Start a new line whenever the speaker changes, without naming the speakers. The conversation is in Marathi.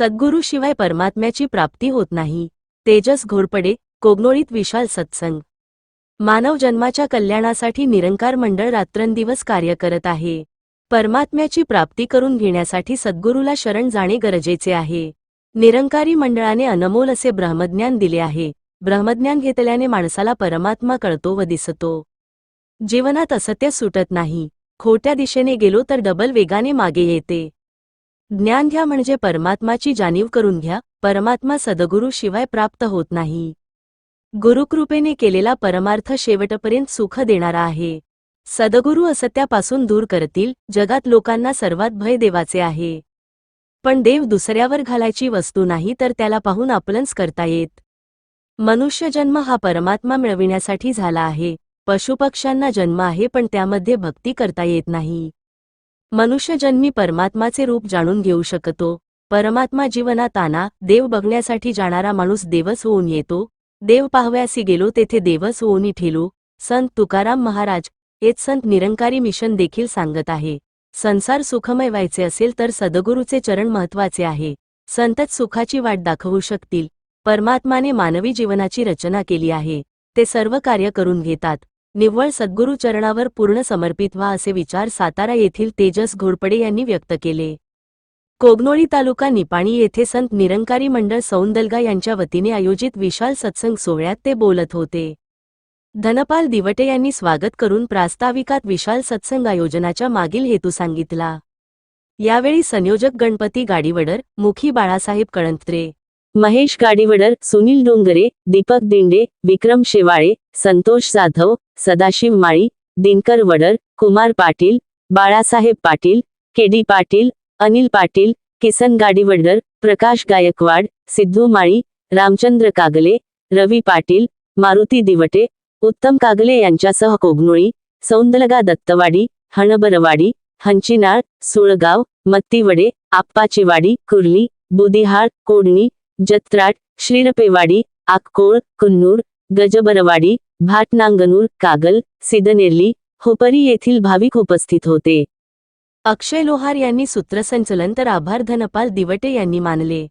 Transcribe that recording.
सद्गुरूशिवाय परमात्म्याची प्राप्ती होत नाही. तेजस घोरपडे कोगनोळीत विशाल सत्संग. मानव जन्माच्या कल्याणासाठी निरंकार मंडळ रात्रंदिवस कार्य करत आहे. परमात्म्याची प्राप्ती करून घेण्यासाठी सद्गुरूला शरण जाणे गरजेचे आहे. निरंकारी मंडळाने अनमोल असे ब्रह्मज्ञान दिले आहे. ब्रह्मज्ञान घेतल्याने माणसाला परमात्मा कळतो व दिसतो. जीवनात असत्य सुटत नाही. खोट्या दिशेने गेलो तर डबल वेगाने मागे येते. ज्ञान घ्या म्हणजे परमात्माची जाणीव करून घ्या परमात्मा सद्गुरू शिवाय प्राप्त होत नाही. गुरुकृपेने केलेला परमार्थ शेवटपर्यंत सुख देणारा आहे. सदगुरू असत्यापासून दूर करतील जगात लोकांना सर्वात भय देवाचे आहे. पण देव दुसऱ्यावर घालायची वस्तू नाही तर त्याला पाहून आपलंच करता येत. मनुष्यजन्म हा परमात्मा मिळविण्यासाठी झाला आहे. पशुपक्ष्यांना जन्म आहे पण त्यामध्ये भक्ती करता येत नाही. मनुष्यजन्मी परमात्माचे रूप जाणून घेऊ शकतो. परमात्मा जीवनात आणा देव बघण्यासाठी जाणारा माणूस देवच होऊन येतो. देव पाहव्यासी गेलो तेथे देवच होऊनी ठेलो. संत तुकाराम महाराज हेच संत निरंकारी मिशन देखील सांगत आहे. संसार सुखमय व्हायचे असेल तर सदगुरूचे चरण महत्त्वाचे आहे. संतच सुखाची वाट दाखवू शकतील. परमात्माने मानवी जीवनाची रचना केली आहे. ते सर्व कार्य करून घेतात. निव्वळ सद्गुरू चरणावर पूर्ण समर्पित व्हा असे विचार सातारा येथील तेजस घोरपडे यांनी व्यक्त केले. कोगनोळी तालुका निपाणी येथे संत निरंकारी मंडळ सौंदलगा यांच्या वतीने आयोजित विशाल सत्संग सोहळ्यात ते बोलत होते. धनपाल दिवटे यांनी स्वागत करून प्रास्ताविकात विशाल सत्संग आयोजनाच्या मागील हेतू सांगितला. यावेळी संयोजक गणपती गाडीवडर मुखी बाळासाहेब कळंत्रे महेश गाडीवडर सुनील डोंगरे दीपक दिंडे विक्रम शेवाळे संतोष जाधव सदाशिव माळी दिनकर वडर कुमार पाटील बाळासाहेब पाटील केडी पाटील अनिल पाटील किसन गाडीवडर प्रकाश गायकवाड सिद्धू माळी रामचंद्र कागले रवी पाटील मारुती दिवटे उत्तम कागले यांच्यासह कोगनुळी सौंदलगा दत्तवाडी हणबरवाडी हंचिनाळ सुळगाव मत्तीवडे आप्पाचीवाडी कुर्ली बुदिहाळ कोडणी जत्राट श्रीरपेवाडी आक्कोळ कुन्नूर गजबरवाडी भाटनांगनूर कागल सिदनेर्ली होपरी येथील भाविक उपस्थित होते. अक्षय लोहार यांनी सूत्रसंचलन तर आभार धनपाल दिवटे यांनी मानले.